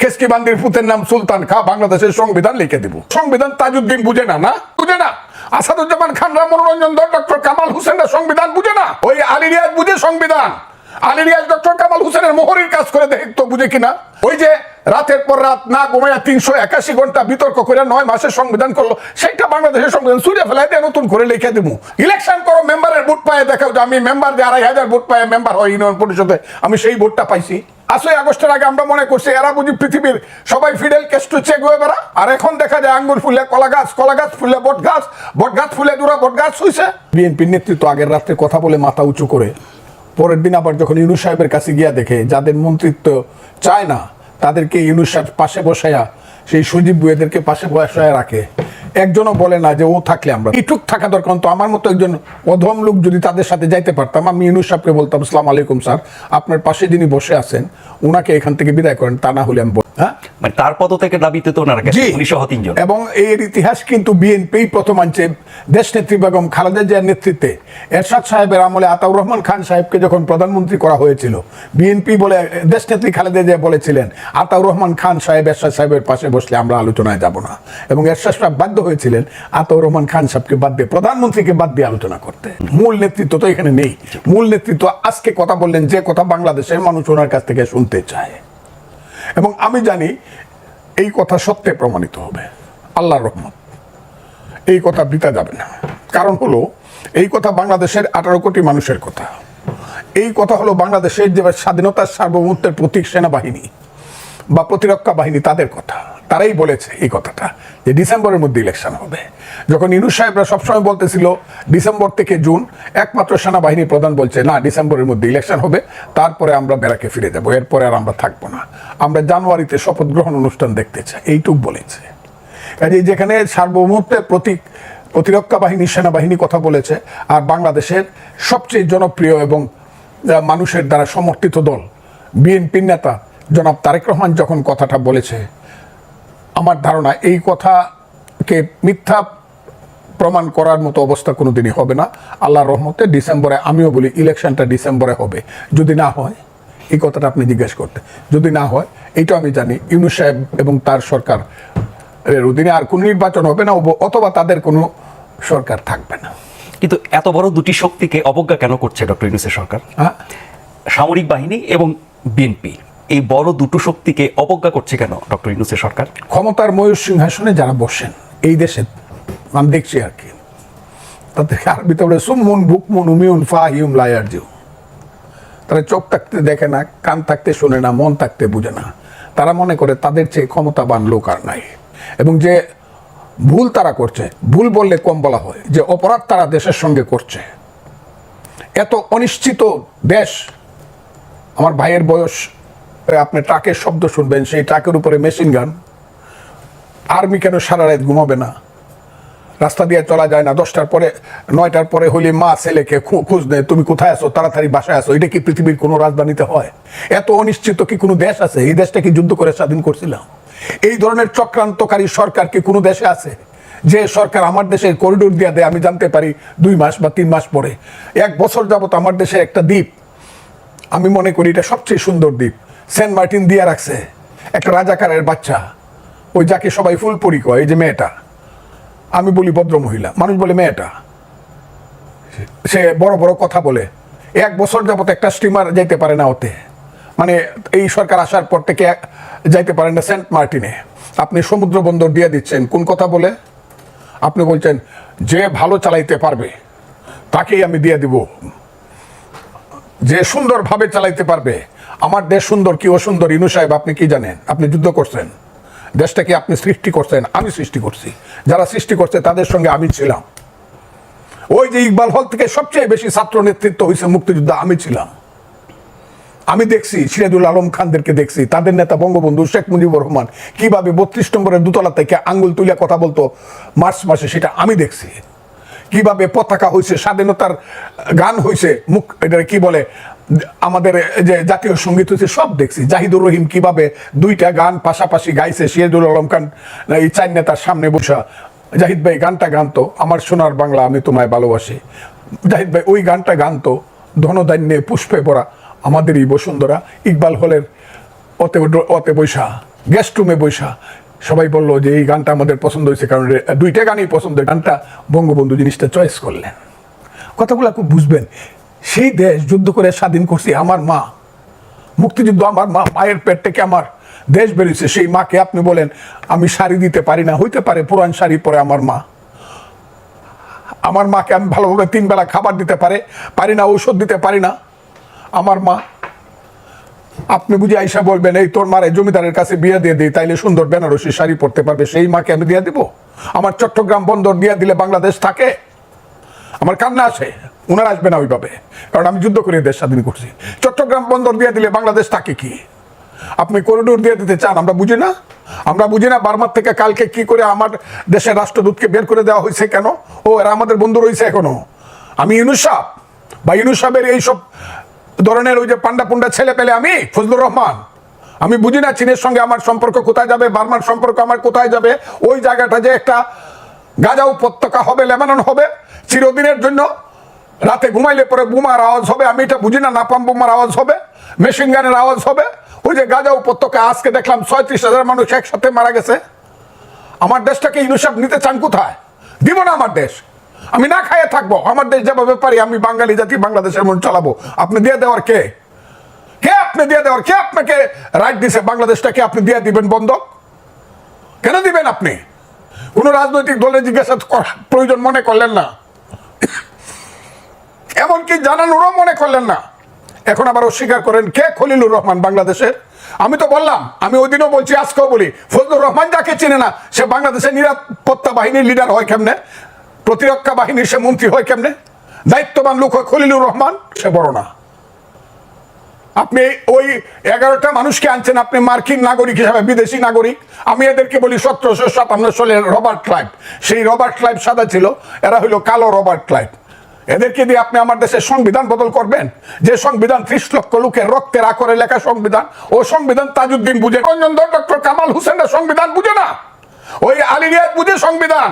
খেসকি বান্দির পুতের নাম সুলতান খা, বাংলাদেশের সংবিধান লিখে দিব। সংবিধান তাজউদ্দিন বুঝে না না? বুঝে না? আসাদুজ্জামান খানরা মনোরঞ্জন ধর ডক্টর কামাল হোসেনরা সংবিধান বুঝে না? ওই আলী রিয়াজ বুঝে সংবিধান। আলী রিয়াজ, ডক্টর কামাল হোসেনের মোহরির কাজ করে দেখ তো বুঝে কিনা? ওই যে রাতের পর রাত না ঘুমাইয়া তিনশো একাশি ঘণ্টা বিতর্ক করে নয় মাসের সংবিধান করল সেটা বাংলাদেশের সংবিধান সুরে ফেলাই দিয়ে নতুন করে লিখে দিব। ইলেকশন করো, মেম্বারের ভোট পায়ে দেখাও যে আমি মেম্বার যে আড়াই হাজার ভোট পায়ে মেম্বার হয় ইউনিয়ন পরিষদে, আমি সেই ভোটটা পাইছি। আসলে আগস্টের আগে আমরা মনে করছি, এরা বুঝি পৃথিবীর সবাই ফিডেল কেস্টু চেক হয়ে বেড়া আর এখন দেখা যায় আঙ্গুর ফুলে কলা গাছ কলা গাছ ফুলে বট গাছ বট গাছ ফুলে দূরা বট গাছ হইছে। বিএনপির নেতৃত্ব আগের রাত্রে কথা বলে মাথা উঁচু করে, পরের দিন আবার যখন ইউনুস সাহেবের কাছে গিয়া দেখে, যাদের মন্ত্রিত্ব চায় না, তাদেরকে ইউনুস সাহেব পাশে বসায়া, সেই সজীব বুয়েদেরকে পাশে বসায় রাখে। একজনও বলে না যে ও থাকলে আমরা ইটুক থাকা দরকার। তো আমার মতো একজন অধম লোক যদি তাদের সাথে যাইতে পারতাম আমি ইউনুস সাহেবকে বলতাম সালাম আলাইকুম স্যার আপনার পাশে যিনি বসে আছেন ওনাকে এখান থেকে বিদায় করেন তা না হলে আমি হ্যাঁ? মানে তার পদত্যাগের দাবিতে তো ওনারা তিনজন। এবং এর ইতিহাস কিন্তু বিএনপি প্রথম আনছে। দেশ নেত্রী বেগম খালেদা জিয়ার নেতৃত্বে এরশাদ সাহেবের আমলে আতাউর রহমান খান সাহেবকে যখন প্রধানমন্ত্রী করা হয়েছিল বিএনপি বলে দেশ নেত্রী খালেদা জিয়া বলেছিলেন আতাউর রহমান খান সাহেব এরশাদ সাহেবের পাশে বসলে আমরা আলোচনায় যাব না। এবং এরশাদ সাহেব বাধ্য হয়েছিলেন, আতাউর রহমান খান সাহেবকে বাদ দিয়ে, প্রধানমন্ত্রীকে বাদ দিয়ে আলোচনা করতে। মূল নেতৃত্ব তো এখানে নেই। মূল নেতৃত্ব আজকে কথা বললেন যে কথা বাংলাদেশের মানুষ ওনার কাছ থেকে শুনতে চায়। এবং আমি জানি এই কথা সত্যে প্রমাণিত হবে। আল্লাহর রহমত। এই কথা বৃতা যাবে না। কারণ হলো, এই কথা বাংলাদেশের আঠারো কোটি মানুষের কথা। এই কথা হলো বাংলাদেশের যে স্বাধীনতার সার্বভৌমত্বের প্রতীক সেনাবাহিনী বা প্রতিরক্ষা বাহিনী, তাদের কথা। তারাই বলেছে এই কথাটা, যে ডিসেম্বরের মধ্যে ইলেকশন হবে। যখন ইনুস সাহেবরা সবসময় বলতেছিল, ডিসেম্বর থেকে জুন, একমাত্র সেনাবাহিনী প্রধান বলছে, না, ডিসেম্বরের মধ্যে ইলেকশন হবে, তারপরে আমরা বেড়াকে ফিরে যাব, এরপরে আর আমরা থাকব না। আমরা জানুয়ারিতে শপথ গ্রহণ অনুষ্ঠান দেখতে চাই। এইটুক বলেছে। কাজেই যেখানে সার্বভৌমত্বের প্রতীক, প্রতিরক্ষা বাহিনী, সেনাবাহিনী কথা বলেছে, আর বাংলাদেশের সবচেয়ে জনপ্রিয় এবং মানুষের দ্বারা সমর্থিত দল, বিএনপির নেতা জনাব তারেক রহমান যখন কথাটা বলেছে আমার ধারণা এই কথাকে মিথ্যা প্রমাণ করার মতো অবস্থা কোনোদিনই হবে না। আল্লাহর রহমতে ডিসেম্বরে আমিও বলি ইলেকশনটা ডিসেম্বরে হবে। যদি না হয় এই কথাটা আপনি জিজ্ঞেস করতে। যদি না হয় এইটা আমি জানি ইউনুস সাহেব এবং তার সরকার এর অধীনে আর কোনো নির্বাচন হবে না অথবা তাদের কোনো সরকার থাকবে না। কিন্তু এত বড় দুটি শক্তিকে অবজ্ঞা কেন করছে ডক্টর ইউনুসের সরকার? হ্যাঁ? সামরিক বাহিনী এবং বিএনপি। এই বড় দুটো শক্তিকে অবজ্ঞা করছে কেন ডক্টর ইউনুসের সরকার? ক্ষমতার ময়ূর সিংহাসনে যারা বসেন, এই দেশে আমি দেখছি আর কি। তাদেরকে আরবিতে বলে সুমুন বুকমুন উমিউন ফাহিউম লায়ার জিউ। তারা চোখ থাকতে দেখে না, কান থাকতে শোনে না, মন থাকতে বুঝে না। তারা মনে করে তাদের চেয়ে ক্ষমতাবান লোক আর নাই। এবং যে ভুল তারা করছে, ভুল বললে কম বলা হয়, যে অপরাধ তারা দেশের সঙ্গে করছে। এত অনিশ্চিত দেশ, আমার ভাইয়ের বয়স আপনি ট্রাকের শব্দ শুনবেন, সেই ট্রাকের উপরে মেশিন গান। আর্মি কেন সারা রাত ঘুমাবে না? রাস্তা দিয়ে চলা যায় না, দশটার পরে, নয়টার পরে হলে মা ছেলেকে খোঁজ নেয়, তুমি কোথায় আছো? তাড়াতাড়ি বাসায় আসো। এটা কি পৃথিবীর কোনো রাজধানীতে হয়? এত অনিশ্চিত কি কোনো দেশ আছে? এই দেশটা কি যুদ্ধ করে স্বাধীন করছিলাম? এই ধরনের চক্রান্তকারী সরকার কি কোনো দেশে আছে? যে সরকার আমার দেশের করিডোর দিয়ে দেয়, আমি জানতে পারি দুই মাস বা তিন মাস পরে। এক বছর যাবত আমার দেশে একটা দ্বীপ। আমি মনে করি এটা সবচেয়ে সুন্দর দ্বীপ। সেন্ট মার্টিন দিয়ে রাখছে। একটা রাজাকারের বাচ্চা। ওই যাকে সবাই ফুলপরি কয়, এই যে মেয়েটা। আমি বলি ভদ্র মহিলা, মানুষ বলে মেয়েটা। সে বড় বড় কথা বলে। এক বছর যাবত একটা স্টিমার যাইতে পারে না ওতে। মানে এই সরকার আসার পর থেকে যাইতে পারে না সেন্ট মার্টিনে। আপনি সমুদ্র বন্দর দিয়ে দিচ্ছেন, কোন কথা বলে? আপনি বলছেন, যে ভালো চালাইতে পারবে, তাকেই আমি দিয়ে দিব। যে সুন্দরভাবে চালাইতে পারবে। আমার দেশ সুন্দর কি অসুন্দর? ইনু সাহেব, আপনি কি জানেন? আপনি যুদ্ধ করছেন। দেশটাকে আপনি সৃষ্টি করছেন? আমি সৃষ্টি করছি। যারা সৃষ্টি করছে, তাদের সঙ্গে আমি ছিলাম। ওই যে ইকবাল হল থেকে সবচেয়ে বেশি ছাত্র নেতৃত্ব হয়েছে মুক্তিযুদ্ধ, আমি ছিলাম। আমি দেখছি, সিরাজুল আলম খানদেরকে দেখছি। তাদের নেতা বঙ্গবন্ধু শেখ মুজিবুর রহমান কীভাবে বত্রিশ নম্বরের দুতলা থেকে আঙ্গুল তুলে কথা বলতো মার্চ মাসে, সেটা আমি দেখছি। কীভাবে পতাকা হয়েছে স্বাধীনতার গান হয়েছে মুখ এটা কি বলে, আমাদের যে জাতীয় সংগীত হয়েছে সব দেখছি। জাহিদুর রহিম কীভাবে দুইটা গান পাশাপাশি গাইছে, সিরাজুল আলম খান, এই চার নেতার সামনে বসা। জাহিদ ভাই গানটা গানতো, আমার সোনার বাংলা আমি তোমায় ভালোবাসি। জাহিদ ভাই ওই গানটা গানতো, ধনধান্যে পুষ্পে পড়া আমাদের এই বসুন্ধরা। ইকবাল হলের অতে অতে বৈশা গেস্ট রুমে বৈশা সবাই বলল যে এই গানটা আমাদের পছন্দ হয়েছে, কারণ দুইটা গানই পছন্দ গানটা বঙ্গবন্ধু জিনিসটা চয়েস করলেন। কথাগুলো খুব বুঝবেন। সেই দেশ যুদ্ধ করে স্বাধীন করছে আমার মা। মুক্তিযুদ্ধ আমার মা, মায়ের পেট থেকে আমার দেশ বেরিয়েছে। সেই মাকে আপনি বলেন, আমি শাড়ি দিতে পারি না। হইতে পারে পুরান শাড়ি পরে আমার মা। আমার মাকে আমি ভালোভাবে তিন বেলা খাবার দিতে পারে, পারি না, ঔষধ দিতে পারি না। আমার মা আপনি বুঝে আইসা বলবেন, এই তোর মারে জমিদারের কাছে বিয়ে দিয়ে দিই, তাইলে সুন্দর বেনারসি শাড়ি পরতে পারবে, সেই মাকে আমি দিয়ে দিব? আমার চট্টগ্রাম বন্দর দিয়ে দিলে বাংলাদেশ থাকে? আমার কান্না আসে, উনার আসবে না ওইভাবে, কারণ আমি যুদ্ধ করে দেশ স্বাধীন করছি। চট্টগ্রাম বন্দর দিয়ে দিলে বাংলাদেশ থাকে কি? আপনি করিডোর দিয়ে দিতে চান, আমরা বুঝি না? আমরা বুঝি না বার্মার থেকে কালকে কি করে আমার দেশের রাষ্ট্রদূতকে বের করে দেওয়া হয়েছে কেন? ও, এরা আমাদের বন্ধু রয়েছে এখনও। আমি ইউনুস বা ইউনুস এইসব ধরনের ওই যে পান্ডা পুন্ডা ছেলে পেলে আমি, ফজলুর রহমান। আমি বুঝি না চীনের সঙ্গে আমার সম্পর্ক কোথায় যাবে, বার্মার সম্পর্ক আমার কোথায় যাবে, ওই জায়গাটা যে একটা গাজা উপত্যকা হবে, লেবানন হবে, চিরদিনের জন্য রাতে ঘুমাইলে পরে বোমার আওয়াজ হবে, আমি এটা বুঝি না, নাপাম বোমার আওয়াজ হবে, মেশিন গানের আওয়াজ হবে, ওই যে গাজা উপত্যকা, আজকে দেখলাম ছয়ত্রিশ হাজার মানুষ একসাথে মারা গেছে। আমার দেশটাকে ইউনিসেফ নিতে চান কোথায়? দিব না আমার দেশ। আমি না খাইয়ে থাকব, আমার দেশ যেভাবে পারি, আমি বাঙালি জাতি, বাংলাদেশের মন চালাবো। আপনি দিয়ে দেওয়ার কে? কে আপনি দিয়ে দেওয়ার? কে আপনাকে রাইট দিছে? বাংলাদেশটাকে আপনি দিয়ে দিবেন বন্ধক কেন দিবেন আপনি? কোন রাজনৈতিক দলের জিজ্ঞাসা প্রয়োজন মনে করলেন না। এমনকি জানানোরও মনে করলেন না। এখন আবার অস্বীকার করেন, কে? খলিলুর রহমান বাংলাদেশের আমি তো বললাম, আমি ওই দিনও বলছি, আজকেও বলি, ফজলুর রহমান যাকে চিনে না, সে বাংলাদেশের নিরাপত্তা বাহিনীর লিডার হয় কেমনে? প্রতিরক্ষা বাহিনীর সে মন্ত্রী হয় কেমনে? দায়িত্ববান লোক হয় খলিলুর রহমান, সে বড় না। আপনি ওই এগারোটা মানুষকে আনছেন, আপনি মার্কিন নাগরিক হিসাবে, বিদেশি নাগরিক। আমি এদেরকে বলি সতেরোশো সাতান্ন সালের রবার্ট ক্লাইভ। সেই রবার্ট ক্লাইভ সাদা ছিল, এরা হইল কালো রবার্ট ক্লাইভ। এদেরকে দিয়ে আপনি আমার দেশের সংবিধান বদল করবেন? যে সংবিধান ত্রিশ লক্ষ লোকের রক্তের আকরে লেখা সংবিধান, ও সংবিধান তাজউদ্দিন বুঝে রঞ্জন ডক্টর কামাল হোসেনরা সংবিধান বুঝে না। ওই আলিরিয়াত বুঝে সংবিধান।